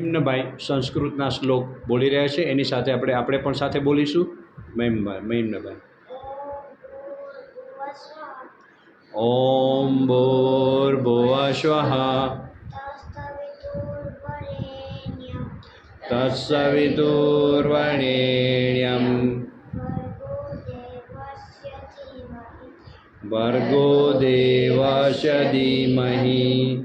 મહિમ્નભાઈ સંસ્કૃતના શ્લોક બોલી રહ્યા છે. એની સાથે આપણે આપણે પણ સાથે બોલીશું. મહિમભાઈ મહિમ્નભાઈ ઓમ ભૂર્ભુવસ્વઃ તત્સવિતુર્વણેણ્યમ ભર્ગો દેવસ્ય ધીમહિ.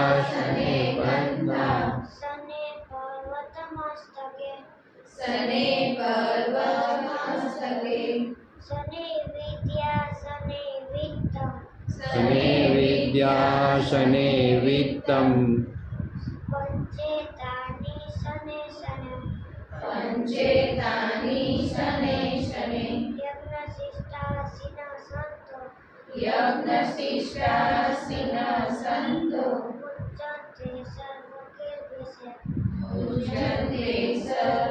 શને વિદ્યા શનિ વિત્તમ શને વિદ્યા શને વિત્તમ પંચેતાની શનિ શનિ પંચેતાની શનિ શને યજ્ઞ શિષ્ટાશીન સંતો યજ્ઞશિષ્ટાસીન સંતો પૂજ્યંતે સર્વકીર્તિશે પૂજ્યન્તે સર્વકીર્તિશે પૂજ્યતે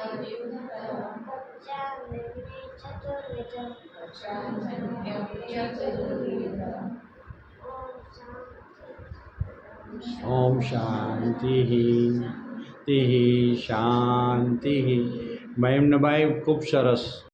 ચતુર્વિધ પચાજન્યમ ચતુર્વિધ ઓમ ઓમ શાંતિ શાંતિ તિઃ શાંતિ મહિમ્નભાઈ ખૂબ સરસ